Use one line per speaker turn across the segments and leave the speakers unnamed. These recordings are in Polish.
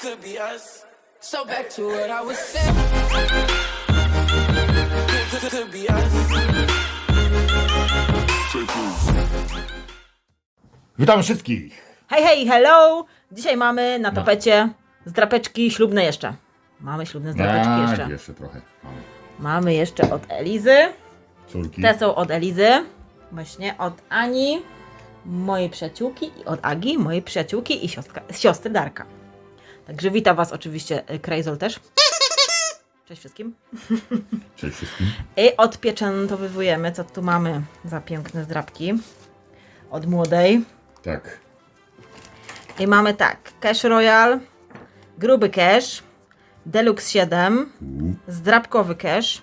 could be us. So back to what I was saying. Could, could, could be us.
Witam wszystkich!
Hej, hej, hello! Dzisiaj mamy na tapecie zdrapeczki ślubne jeszcze. Mamy ślubne zdrapeczki
Tak,
jeszcze.
jeszcze trochę. Mamy
Mamy jeszcze od Elizy.
córki.
Te są od Elizy. Właśnie od Ani, mojej przyjaciółki i od Agi, mojej przyjaciółki i siostra, siostry Darka. Także witam Was oczywiście y, Krajzol też. Cześć wszystkim.
Cześć wszystkim.
I odpieczętowywujemy, co tu mamy za piękne zdrapki. Od młodej.
Tak.
I mamy tak, Cash Royal, gruby cash, Deluxe 7, zdrabkowy cash,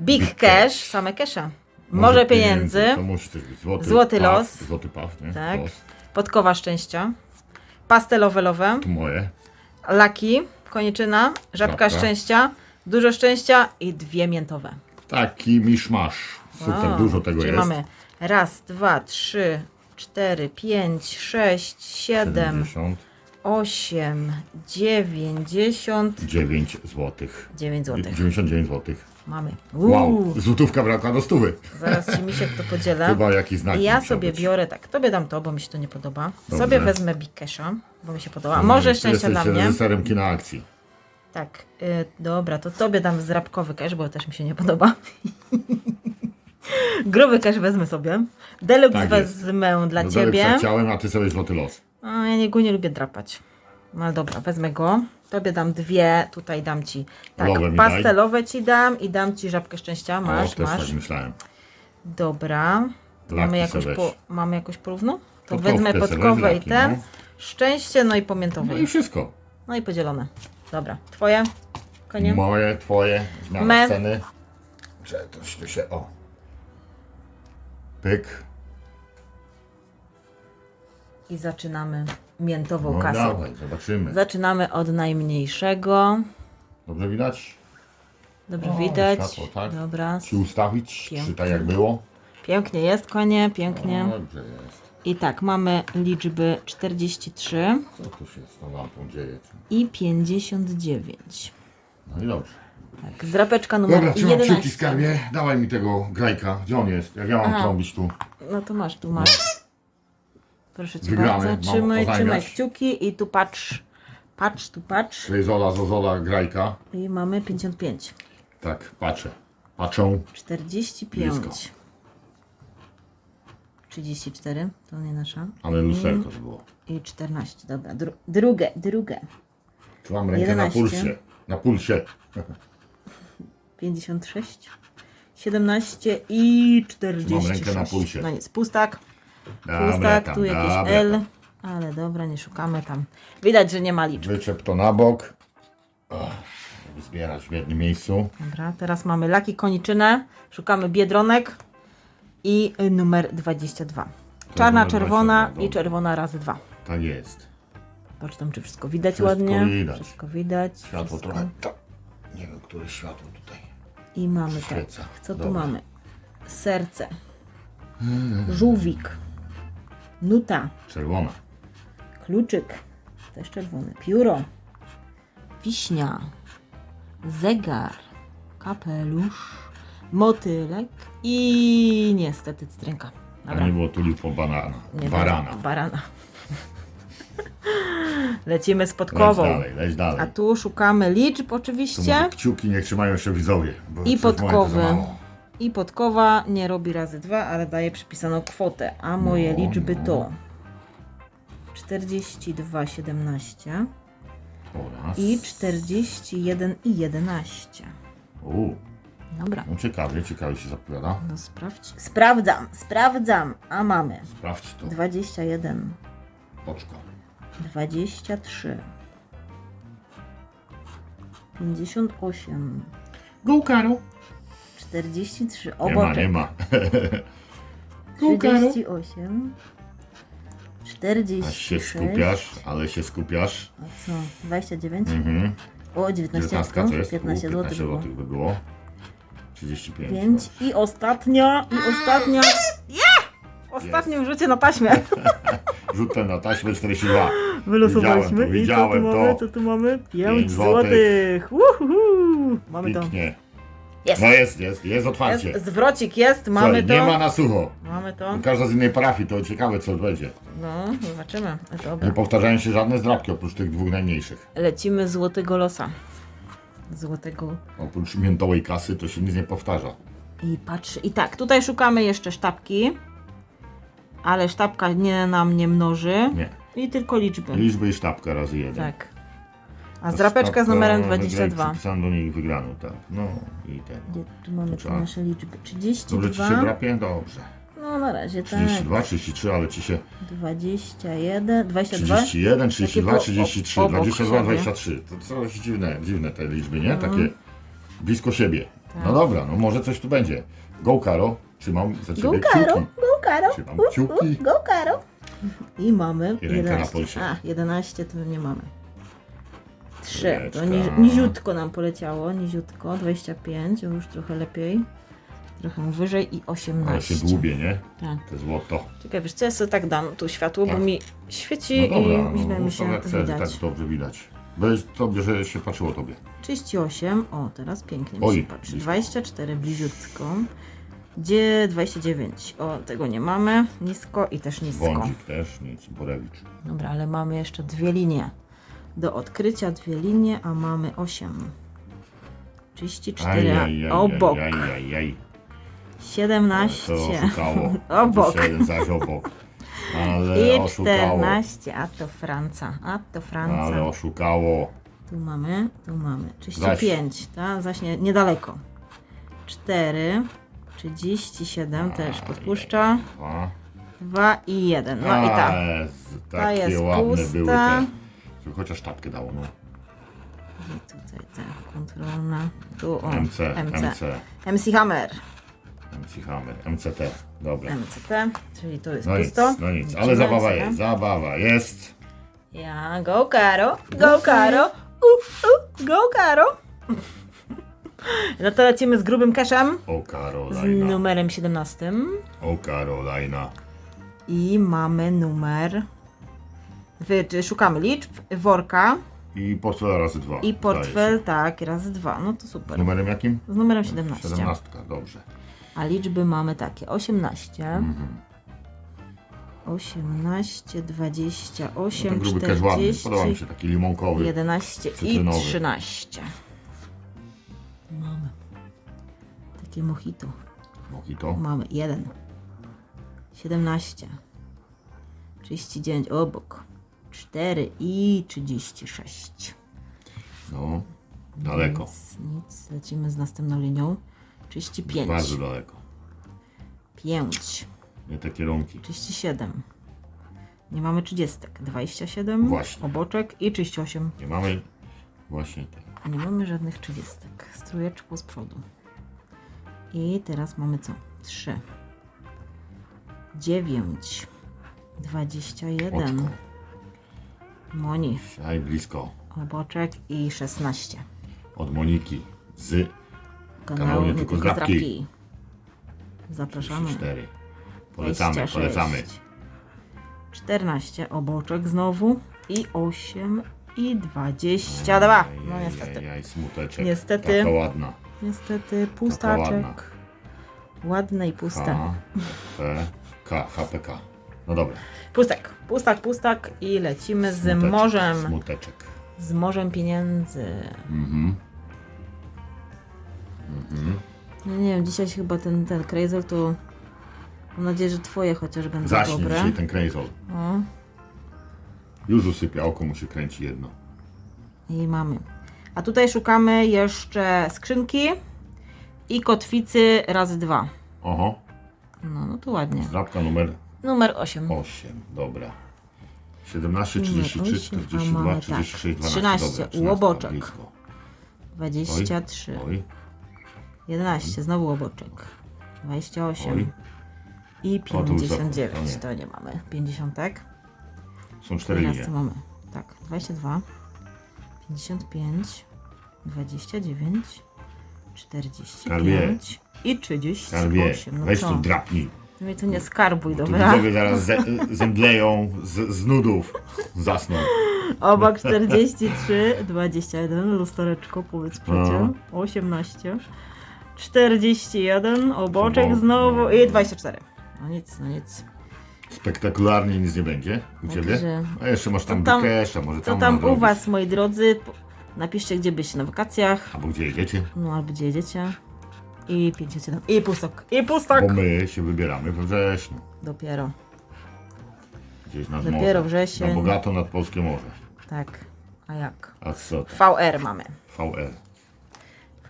Big,
Big
cash,
cash.
same casha, Morze pieniędzy,
To musi też być złoty,
Złoty
paw,
los.
Złoty paw, nie?
tak,
Los.
podkowa szczęścia, pastelowe lowe,
Tu moje.
Laki, koniczyna, żabka
Żabka.
szczęścia, dużo szczęścia i dwie miętowe.
Taki miszmasz. Super,
Wow.
dużo tego
Czyli
jest.
mamy raz, dwa, trzy, cztery, pięć, sześć, siedem,
70,
osiem, dziewięćdziesiąt,
9 złotych.
9 złotych.
99 złotych.
Mamy.
Wow,
Uuu,
złotówka brakła do stówy.
Zaraz ci misiek to podzielę.
Chyba jakiś znak
I ja
musiał
sobie
być.
biorę tak. Tobie dam to, bo mi się to nie podoba.
Dobrze.
Sobie wezmę Big Casha, bo mi się podoba. A może
Ty
szczęścia dla mnie.
reżyserem kina akcji.
Tak. Y, dobra, to tobie dam zrabkowy cash, bo też mi się nie podoba. Gruby cash wezmę sobie. Deluxe
Tak jest.
wezmę dla
No
ciebie.
Deleksa chciałem, a ty sobie złoty los.
A, ja nie, go nie lubię drapać. No ale dobra, wezmę go. Tobie dam dwie, tutaj dam ci tak,
Lowe mi daj.
pastelowe ci dam i dam ci żabkę szczęścia. Masz,
też
masz.
tak myślałem.
Dobra. To
Laki
mamy jakoś, po, mamy jakoś porówno? To
Podkowkę
wezmę
weź
i
laki,
ten.
no.
Szczęście, no i
No
pamiętowe.
i wszystko.
No i podzielone. Dobra, twoje? Konie?
Moje, twoje, zmiana
Me.
sceny. Że coś tu się, o. Pyk.
I zaczynamy miętową
No
kasą.
dawaj, zobaczymy.
Zaczynamy od najmniejszego.
Dobrze widać?
Dobrze
O,
widać.
światło, tak.
Dobra.
Ci ustawić, czy
Pięknie.
tak jak było?
Pięknie jest, konie, pięknie.
Dobrze jest.
I tak, mamy liczby 43
Co tu się z tą lampą dzieje?
i 59.
No i dobrze.
Tak, zdrapeczka numer
Dobra, trzymam kciuki
11.
skarbie. Dawaj mi tego grajka. Gdzie on jest? Jak ja mam
Aha.
trąbić tu?
No to masz, tu masz. Proszę cię
Wygramy, mam
bardzo. Trzymaj,
oznajmiać.
trzymaj kciuki i tu patrz. Patrz, tu patrz.
Czyli Zola, Zozola, grajka.
I mamy 55.
Tak, patrzę. Patrzą.
45.
Blisko.
34, to nie nasza.
Ale lusterko to było.
I 14, dobra. Dru drugie, drugie.
Tu mam rękę
11.
na pulsie. Na pulsie.
56, 17 i 46.
Mam rękę na pulsie.
No nic, pustak. Pustak,
tam,
tu jakieś
dobra,
L.
tam.
Ale dobra, nie szukamy tam. Widać, że nie ma liczb.
Wyczep to na bok. Żeby zbierać w jednym miejscu.
Dobra, teraz mamy laki koniczynę. Szukamy biedronek i numer 22. Czarna,
numer
czerwona
22,
i czerwona razy dwa.
Tak jest.
Tam, czy wszystko widać
Wszystko
ładnie.
widać.
Wszystko widać.
Światło
wszystko.
trochę. To. Nie wiem, które światło tutaj.
I mamy tak.
Świeca.
Co tu
Dobra.
mamy? Serce. Żółwik. Nuta.
Czerwona.
Kluczyk. Też czerwony. Pióro. Wiśnia. Zegar. Kapelusz. Motylek. I niestety cytrynka.
A
Dobra.
nie było tuli po banana.
Nie
Barana.
Barana. Lecimy z
Leć
podkową.
dalej, leć dalej.
A tu szukamy liczb
Tu
oczywiście.
kciuki niech trzymają się widzowie. Bo
I
coś moje to za
podkowy.
mało.
I podkowa nie robi razy dwa, ale daje przypisaną kwotę. A moje
No,
liczby to 42, 17
Oraz.
i 41 i 11.
U,
Dobra,
no ciekawie, ciekawie się zapowiada.
no sprawdź. Sprawdzam, sprawdzam. A mamy
Sprawdź to.
21,
Oczko.
23, 58,
Go, Karo.
43,
Nie ma,
oboczek.
nie ma. Go, Karo.
38,
Aż
46.
się skupiasz, ale się skupiasz.
A co? 29?
Mhm.
O, 19,
19 co jest?
15
U,
zł
15
było.
zł by było. 35.
5 i ostatnia, i ostatnia. Ja! W ostatnim rzucie na taśmę.
rzut ten na taśmę 42.
Wylosowaliśmy
Widziałem to,
i co tu mamy?
widziałem to.
Co tu mamy? 5
Pięć
złotych. Uhuhu. Mamy to.
Pięknie.
Jest.
No jest, jest, jest otwarcie.
Jest, zwrocik jest, mamy
Słuchaj,
to.
Nie ma na sucho.
Mamy to.
Każda z innej parafii, to ciekawe co będzie.
No, zobaczymy.
Nie
Dobra.
powtarzają się żadne zdrabki oprócz tych dwóch najmniejszych.
Lecimy złotego losa. Złotego.
Oprócz miętowej kasy to się nic nie powtarza.
I patrz. I tak, tutaj szukamy jeszcze sztabki. Ale sztabka nie nam nie mnoży.
Nie.
I tylko liczby.
Liczby i sztabka razy jeden.
Tak. A zdrapeczka z numerem
Sztabka,
22.
Przypisałem do niej wygraną, tak. No i ten.
Gdzie tu mamy
trzeba.
nasze liczby?
Dobrze ci się
32.
drapie? Dobrze.
No na razie tak.
32, 33, ale ci się
21, 22.
31, 32,
po-
33,
obok
22,
siebie.
23. To coś dziwne, dziwne te liczby, nie?
Mhm.
Takie blisko siebie.
Tak.
No dobra, no może coś tu będzie. Go Karo, trzymam za
Go
ciebie
Karo,
kciuki.
go Karo.
Trzymam kciuki.
Go Karo. I mamy
I ręka na
11.
pulsie.
A, 11 to nie mamy. 3. To
Trójeczka.
nizi, niziutko nam poleciało. Niziutko. 25. o, Już trochę lepiej. Trochę wyżej i 18.
Ale się dłubie, nie?
Tak.
Te złoto.
Czekaj, wiesz co, ja sobie tak dam tu światło, bo
Tak.
mi świeci
No dobra,
i źle
no,
mi
ustaw
się
chcesz,
widać.
tak dobrze widać. Bez tobie, że się patrzyło tobie.
38, o teraz pięknie mi
Oj,
się patrzy.
blisko.
24 bliziutko. Gdzie 29? O, tego nie mamy. Nisko i też nisko.
Bądzik też, nic, Borewicz.
Dobra, ale mamy jeszcze dwie linie. Do odkrycia dwie linie, a mamy 8. 34 obok.
aj, aj, aj.
17
To oszukało.
obok.
Jeszcze jeden zaś obok. Ale
i
oszukało.
14, a to Franca, a to Franca.
Ale oszukało.
Tu mamy, tu mamy 35, tak? Zaś nie, niedaleko. 4, 37 też podpuszcza.
A,
2 i 1. No i tak. Ta jest
ładne
pusta.
były te. Żeby Chociaż tapkę dało, no.
I tutaj ta kontrolna. Tu o,
MC,
MC.
MC,
Hammer.
MC Hammer, MCT. Dobra.
MCT, czyli to jest
No nic,
pusto.
no nic, ale zabawa
sobie.
jest, zabawa jest.
Ja, go Karo, go Karo, u, u, go Karo. No to lecimy z grubym cashem,
O
z
Karolina,
numerem 17.
o Karolina.
I mamy numer. Wy, szukamy liczb, worka
I portfel razy dwa.
i portfel, tak, razy dwa. No to super.
Numerem jakim?
Z numerem 17.
17, dobrze.
A liczby mamy takie: 18,
Mhm.
18, 28,
Ten gruby cash ładny,
40,
podoba mi się taki limonkowy.
11 i
cytrynowy.
13. Mamy takie mojito.
Mojito.
Mamy 1, 17, 39 obok, 4 i 36.
No, daleko.
Nic, nic. Lecimy z następną linią. 35,
Bardzo daleko.
5,
Nie te kierunki.
37. Nie mamy 30. 27.
Właśnie.
Oboczek i 38.
Nie mamy właśnie te.
Nie mamy żadnych 30. Strujeczku z przodu. I teraz mamy co? 3. 9. 21.
Oczko.
Moni.
Aj blisko.
Oboczek i 16.
Od Moniki. Z
Kanał
nie tylko zdrabki.
Zapraszamy.
4. Polecamy,
26.
polecamy.
14 oboczek znowu i 8 i 22. No niestety.
Aj, aj, smuteczek.
Niestety.
Taka ładna.
Niestety
ładna.
pustaczek. Ładne i puste.
H, P, K, HPK. No dobra.
Pustek, pustak, pustak i lecimy z
Smuteczek,
morzem.
Smuteczek.
Z morzem pieniędzy.
Mhm.
No nie wiem, dzisiaj chyba ten, ten Crazel to mam nadzieję, że twoje chociaż będą
Zaśnie
dobre.
dzisiaj ten krejzol.
O,
Już usypia, oko mu się kręci jedno.
I mamy. A tutaj szukamy jeszcze skrzynki i kotwicy razy dwa.
Oho,
No, no to ładnie.
zdrabka numer
Numer 8.
8, dobra. 17,
Numer
33,
osiem, a
42,
mamy tak,
36, 12.
13,
dobra,
łoboczek.
Blisko.
23.
Oj,
11, znowu oboczek. 28.
Oj.
I
O, tu wysoko,
59.
to
To nie mamy. 50.
są cztery
Teraz
linie.
to mamy. Tak, 22, 55, 29, 45 i
Skarbie.
38. No
Skarbie,
co?
weź tu drapnij.
Mnie tu nie skarbuj, dobra?
Widzowie zaraz ze, zemdleją z, z nudów. Zasną.
Obok 43, 21, lustereczko, powiedz przecie. 18, 41, oboczek
Obo-
znowu i 24. No nic, no nic.
Spektakularnie nic nie będzie u ciebie.
Także-
A jeszcze masz tam
Co tam-
bykesza, może
Co
tam
tam u was, moi drodzy? Napiszcie, gdzie byście na wakacjach,
Albo gdzie jedziecie?
no albo gdzie jedziecie. I 57. I pustok. I pustok!
Bo my się wybieramy we wrześniu.
Dopiero.
Gdzieś nad
Dopiero
morze.
wrzesień.
Na bogato nad Polskie Morze.
Tak. A jak?
A co to?
VR mamy.
VR.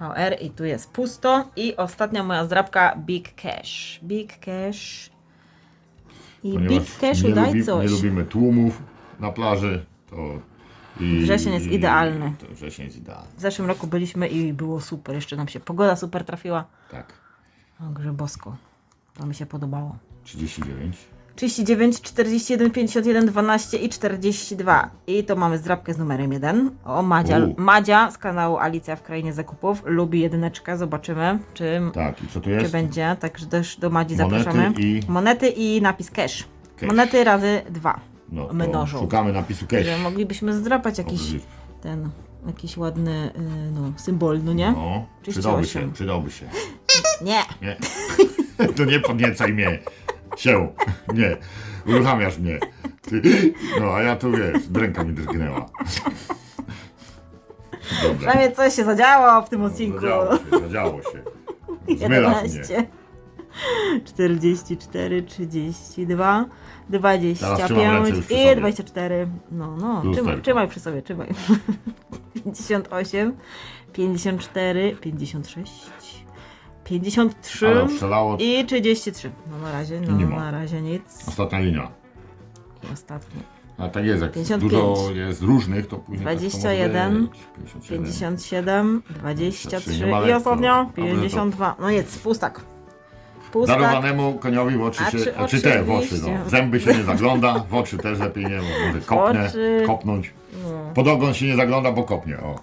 VR i tu jest pusto. I ostatnia moja zdrabka Big Cash. Big Cash. I
Ponieważ
Big Cashu
nie,
daj
lubi,
coś.
nie lubimy tłumów na plaży, to... I,
Wrzesień jest idealny.
To wrzesień jest idealny,
W zeszłym roku byliśmy i było super. Jeszcze nam się pogoda super trafiła.
tak.
Także bosko. To mi się podobało.
39.
39, 41, 51, 12 i 42. I to mamy zdrabkę z numerem 1. O, Madzia,
U.
Madzia z kanału Alicja w Krainie Zakupów. Lubi jedyneczkę. Zobaczymy, czy,
Tak, i co tu
czy
jest?
będzie. Także też do Madzi
Monety
zapraszamy.
i-
Monety i napis cash.
Cash.
Monety razy dwa.
No, to szukamy napisu cash.
Że moglibyśmy zdrapać jakiś ten, jakiś ładny y, no, symbol, no nie?
No, przydałby
38.
się, przydałby się.
Nie.
Nie. To nie podniecaj mnie. Się. Nie. Uruchamiasz mnie. Ty. No, a ja tu wiesz, dręka mi drgnęła. Dobra.
Prawie coś się zadziało w tym odcinku.
Zadziało się, zadziało się. Zmylasz mnie.
11, 44, 32,
Teraz trzymam ręce
25
już przy
i
sobie.
24. No, no, trzymaj, trzymaj przy sobie, trzymaj. 58, 54, 56, 53
Ale strzelało.
i 33. No na razie, no
Nie ma.
na razie nic.
Ostatnia linia.
Ostatni.
A tak jest, jak
55.
dużo jest różnych, to później
21,
tak to może być. 57.
57, 23
nie ma
i ostatnio
Dobrze, to-
52. No nic, pustak. Pustak.
Darowanemu koniowi w oczy
A
się,
czy
czy te w oczy,
oczywiście.
no. W zęby się nie zagląda, w oczy też lepiej nie, bo może kopnę,
oczy.
kopnąć.
No.
Pod ogon się nie zagląda, bo kopnie, o.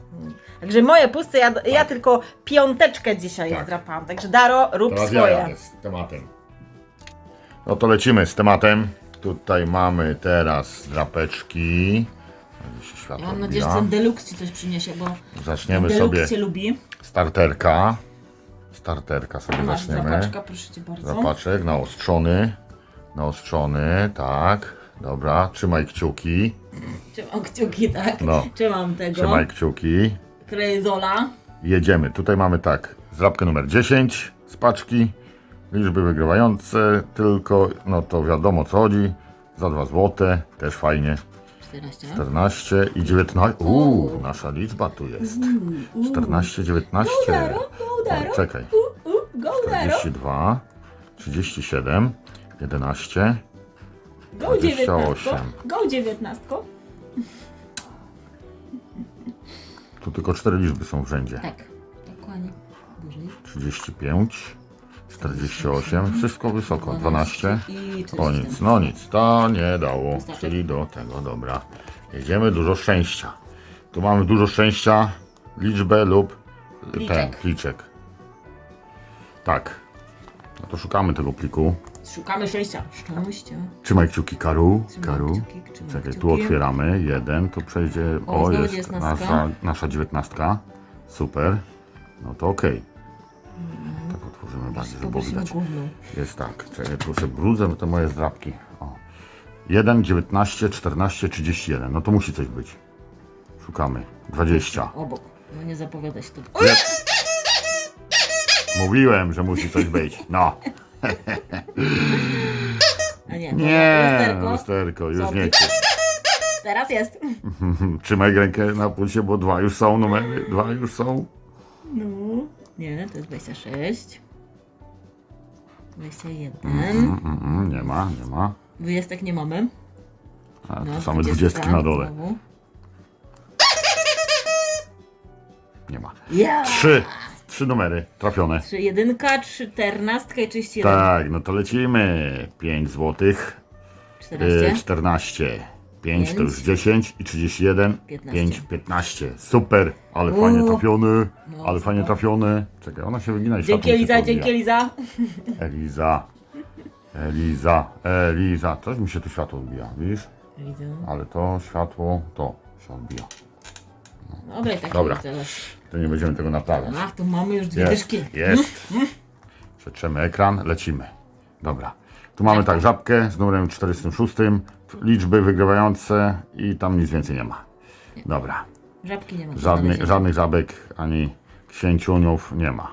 Także moje pusty, ja, ja tylko piąteczkę dzisiaj
Tak.
zdrapałam. Także Daro, rób
Teraz ja
swoje.
jadę z tematem. No to lecimy z tematem. Tutaj mamy teraz drapeczki. Będzie się światło
Mam nadzieję, że
odbija.
ten deluxe ci coś przyniesie, bo
Zaczniemy
deluxe
sobie
cię lubi.
starterka. Starterka sobie
Masz
zaczniemy.
zapaczka, proszę cię bardzo.
Zapaczek naostrzony. Naostrzony, tak. Dobra, trzymaj kciuki.
Trzymam kciuki, tak?
No.
Trzymam tego.
Trzymaj kciuki.
Krejzola.
Jedziemy. Tutaj mamy tak, zdrabkę numer 10 z paczki. Liczby wygrywające, tylko, no to wiadomo co chodzi. Za 2 złote, też fajnie.
14.
14 i 19. Uuu, nasza liczba tu jest. 14, 19. O, czekaj.
U, u, go Daro.
42, 37, 11.
Go 19.
28.
Go 19.
Tu tylko 4 liczby są w rzędzie.
Tak. Dokładnie. Wyżej.
35, 48, wszystko wysoko. 12.
I
O nic, no nic, to nie dało. Czyli do tego, dobra. Jedziemy, dużo szczęścia. Tu mamy dużo szczęścia, liczbę lub ten
pliczek.
Tak. No to szukamy tego pliku.
Szukamy szczęścia. Szczęścia.
Trzymaj kciuki, Karu.
Trzymam
Karu.
kciuki,
Czekaj, tu
kciuki.
otwieramy. Jeden, tu przejdzie.
O,
O,
znowu
jest
dziewiętnastka.
nasza, nasza dziewiętnastka. Super. No to okej. Tak otworzymy bardziej, żeby było widać. Jest tak, czekaj, tu sobie brudzę te moje zdrabki. O. 1, 19, 14, 31. No to musi coś być. Szukamy. 20.
Obok. No nie zapowiada się to.
Mówiłem, że musi coś być. No.
A nie,
Nie,
lusterko.
lusterko, już
Zombie.
nie chcę.
Teraz jest.
Trzymaj rękę na pulsie, bo dwa już są numery. Dwa już są.
No. Nie, to jest 26. 21.
Mm, mm, nie ma, nie ma.
Dwudziestek nie mamy.
A, to
No,
same
20
dwudziestki na dole.
znowu.
Nie ma.
Ja!
Trzy. Trzy numery trafione.
Trzy jedynka, trzy ternastka i 31.
Tak, no to lecimy. 5 złotych.
14.
Y, 14. 5 to już 10 i 31.
15.
5, 15. Super, ale
Uuu.
fajnie trafiony.
No,
ale fajnie
super.
trafiony. Czekaj, ona się wygina i
Dzięki
światło się
Eliza,
podbija.
dzięki Eliza.
Eliza. Eliza, Eliza. Coś mi się tu światło odbija, widzisz? Ale to światło, to się odbija.
Dobra, i tak
Dobra. To nie będziemy tego naprawiać.
Ach, tu mamy już dwie
Jest,
dyszki.
jest. Przetrzemy ekran, lecimy. Dobra. Tu mamy tak, żabkę z numerem 46, liczby wygrywające i tam nic więcej nie ma. Dobra.
Żabki nie ma.
Żadnych, żadnych żabek ani księciuniów nie ma.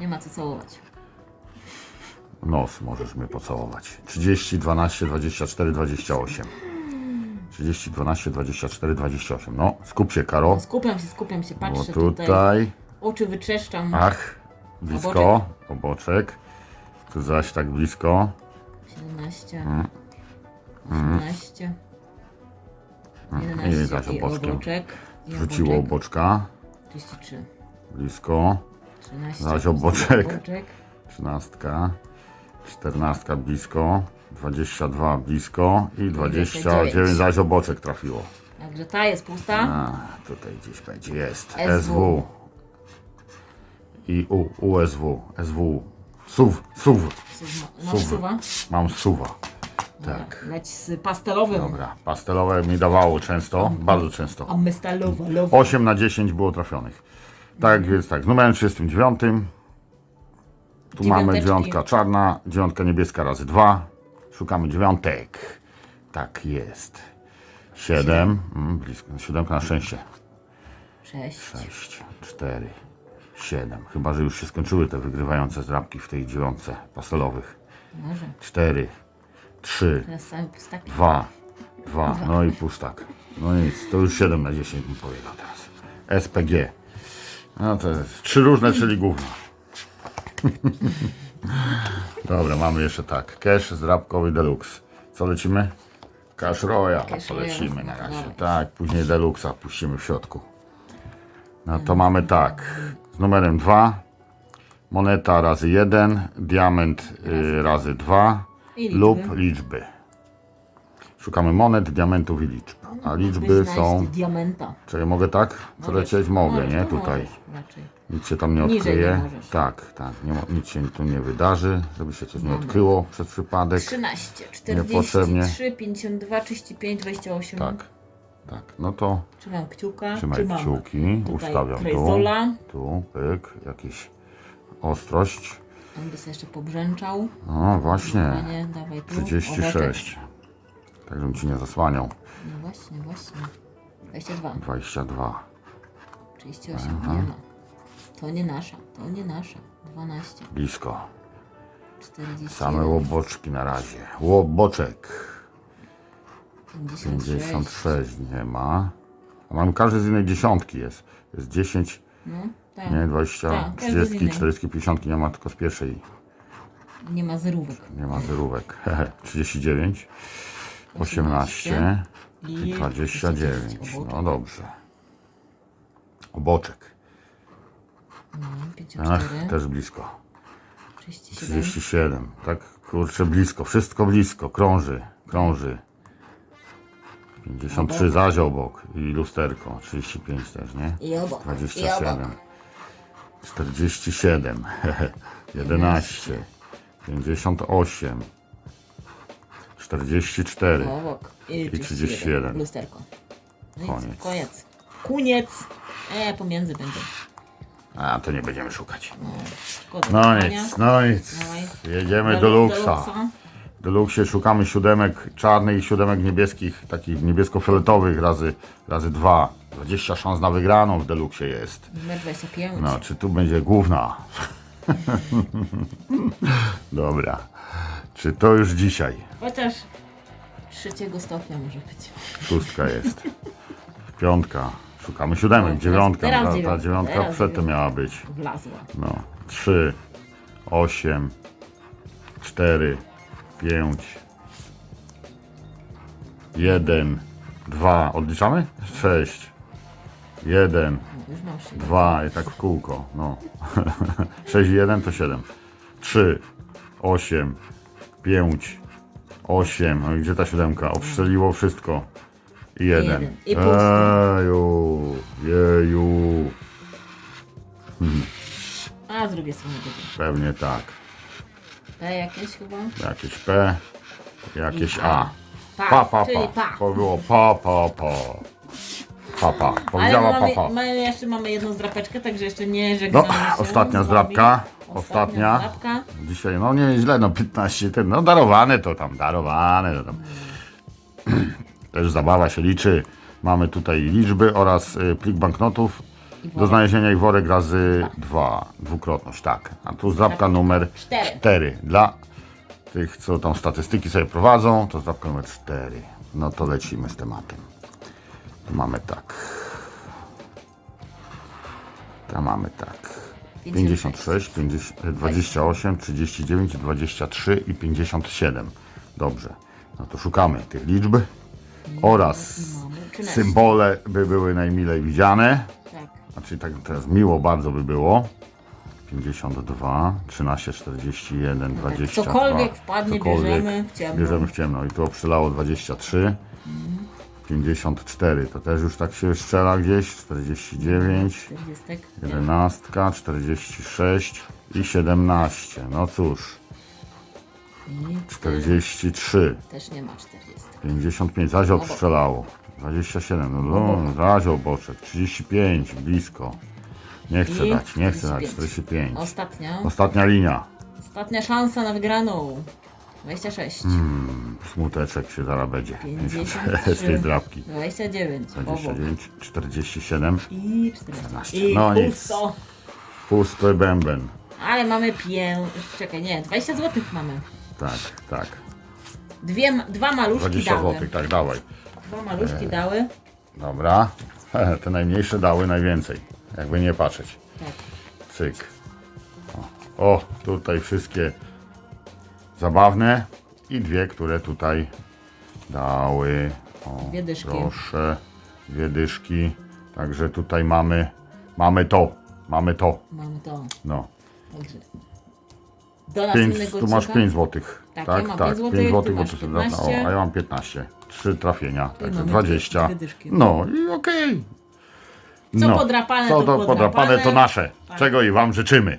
Nie ma co całować.
Nos możesz mnie pocałować. 30, 12, 24, 28. 30, 12, 24, 28. No, skup się, Karo.
Skupiam się, skupiam się,
Bo
patrzę tutaj.
tutaj,
Oczy wytrzeszczam.
ach, blisko, oboczek. Tu zaś tak blisko.
17.
Mm.
18.
I
11
zaś
i
oboczkiem.
oboczek. I
Rzuciło
oboczek.
oboczka.
33.
Blisko.
13.
Zaś oboczek.
oboczek.
13. 14 blisko. 22 blisko. I 29
29
zaś oboczek trafiło.
Także ta jest pusta.
A, tutaj gdzieś będzie, jest.
SW.
SW. I U, USW, SW. SUW, SUW.
Masz
Suwa.
suwa?
Mam SUWa. Tak.
Leć z pastelowym.
Dobra, pastelowe mi dawało często, bardzo często.
A my stalowa, lowa.
8 na 10 było trafionych. Tak więc tak, z numerem 39. Tu mamy
Dziewiąteczki.
dziewiątka czarna, dziewiątka niebieska razy 2. Szukamy dziewiątek. Tak jest. 7, mm, blisko, siódemka na szczęście.
6.
6, 4, 7. Chyba, że już się skończyły te wygrywające zdrabki w tej dziewiątce pastelowych.
Może.
4, 3,
Teraz same pustaki.
2, 2. No i pustak. No nic, to już 7 na 10 bym powiedział teraz. SPG. No to jest trzy różne, czyli główne. Dobra, mamy jeszcze tak. Cash zdrabkowy deluxe. Co lecimy? Cash Royal.
Cash
Polecimy na razie. Tak, później deluxa puścimy w środku. No to mamy tak. Z numerem 2. Moneta razy 1. Diament y, razy 2.
I liczby.
Lub liczby. Szukamy monet, diamentów i liczb. A liczby
Byś znaleźć
są.
diamenta.
Czy mogę tak przelecieć? Mogę, nie? Tutaj. Nic się tam nie
Niżej
odkryje.
nie możesz.
Tak, tak. Nie, mo- nic się tu nie wydarzy, żeby się coś nie odkryło przez przypadek.
13,
Niepotrzebnie.
43, 52, 35, 28.
Tak, tak. No to
Trzymam kciuka.
trzymaj
trzymam
kciuki,
tutaj
ustawiam tu. Tu, pyk, jakiś ostrość.
On by sobie jeszcze pobrzęczał.
No właśnie,
Panie, dawaj tu. Oboczek.
36. Tak, żebym ci nie zasłaniał.
No właśnie, właśnie. 22,
22.
38, nie ma. To nie nasza, to nie nasza. 12,
Blisko.
40,
Same łoboczki na razie. Łoboczek.
56.
56 nie ma. A mam każdy z innej dziesiątki jest. Jest 10,
No, tak.
nie, 20,
Tak, każdy z
30,
innej.
40, 50 nie ma tylko z pierwszej.
Nie ma zerówek.
Nie ma zerówek. 39, 18 i 29. No dobrze. Oboczek. Ach,
54,
też blisko.
37,
37. Tak kurczę blisko. Wszystko blisko. Krąży. Krąży. 53 zaś obok. I lusterko. 35 też, nie?
i obok. I
27.
obok.
47. 11. 58. 44.
Obok. I,
31.
Lusterko. No
Koniec.
Koniec. Koniec. E, pomiędzy będzie.
A to nie będziemy szukać.
Szkoda
No
czekania.
nic, no nic.
Dawaj.
Jedziemy do
Deluxa.
Luxa. Do Luxie szukamy siódemek czarnych i siódemek niebieskich, takich niebiesko-fioletowych razy, razy dwa. 20 szans na wygraną w Deluxie jest.
Numer 25.
No, czy tu będzie główna? Dobra. Czy to już dzisiaj?
Chociaż trzeciego stopnia może być.
Szóstka jest. Piątka. Szukamy siódemek. Dziewiątka.
teraz
Ta, ta
dziewiątka,
dziewiątka
teraz
przedtem
dziewiątka.
miała być.
Wlazła.
No. Trzy, osiem, cztery, pięć, jeden, dwa. Odliczamy? Sześć, jeden,
No, już mam się.
dwa i tak w kółko. No. Sześć i jeden to siedem. Trzy, osiem, pięć, osiem. No i gdzie ta siódemka? Obstrzeliło wszystko. I jeden.
Jeden. I pusty.
Eju, jeju.
A z drugiej strony będzie.
Pewnie tak.
P jakieś chyba?
Jakieś P, jakieś A.
Pa,
Pa, pa,
czyli
pa.
pa.
To było pa, pa, pa. Pa, pa.
Ale
Powiedziała pa,
mamy,
pa.
my jeszcze mamy jedną zdrapeczkę, także jeszcze nie
No,
żegnamy się
ostatnia zdrapka. Ostatnia.
zdrapka.
Dzisiaj, no nie źle, no 15, ten, no darowane to tam, darowane to tam. Też zabawa się liczy. Mamy tutaj liczby oraz y, plik banknotów do znalezienia i worek razy dwa, dwukrotność, tak. A tu zdrapka numer
Cztery.
4. Dla tych, co tam statystyki sobie prowadzą, to zdrapka numer 4. No to lecimy z tematem. Tu mamy tak. Tam mamy tak. 56, 50, 28, 39, 23 i 57. Dobrze. No to szukamy tych liczb oraz
mamy 13.
symbole by były najmilej widziane.
Tak.
Znaczy tak teraz miło bardzo by było. 52, 13, 41, 22.
Cokolwiek wpadnie, bierzemy w ciemno.
Bierzemy w ciemno. I tu obstrzelało 23. 54, to też już tak się strzela gdzieś. 49,
40.
11, 46 i 17. No cóż,
I
43,
też nie ma 40.
55, zaś obstrzelało. 27, no, no zaś boczek. 35, blisko. Nie chcę
I
dać, nie chcę dać.
45.
45.
Ostatnia.
Ostatnia linia.
Ostatnia szansa na wygraną. 26.
Hmm. Smuteczek się zaraz będzie.
53.
Z tej drapki.
29. Obok.
29, 47.
I 14.
I
I
nic.
pusto.
Pusty bęben.
Ale mamy pię... Czekaj, nie, 20 zł mamy.
Tak, tak.
Dwie, ma- dwa maluszki
20
dały.
zł, tak, dawaj.
Dwa maluszki dały.
Dobra. Te najmniejsze dały najwięcej. Jakby nie patrzeć.
Tak.
Cyk. O, o tutaj wszystkie zabawne i dwie, które tutaj dały. O,
Dwie dyszki.
Proszę, dwie dyszki. Także tutaj mamy, mamy to, mamy to.
Mamy to.
No.
Także. Do
Pięć,
następnego
tu masz
odcinka.
5 złotych.
Tak,
Tak,
ja mam
tak,
pięć
5
złotych,
złotych,
ty
bo
masz
to sobie dawno.
15.
O, a ja mam 15. Trzy trafienia, także
mamy
20.
dwie dyszki.
No i okej.
Co podrapane,
co
to
do
podrapane.
podrapane to nasze. Czego i wam życzymy.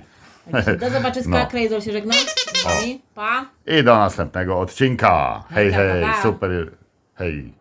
Także Do zobaczyska,
No.
Krejzol się żegna. Wami. Pa!
I do następnego odcinka. Hej, hej,
pa.
super. Hej.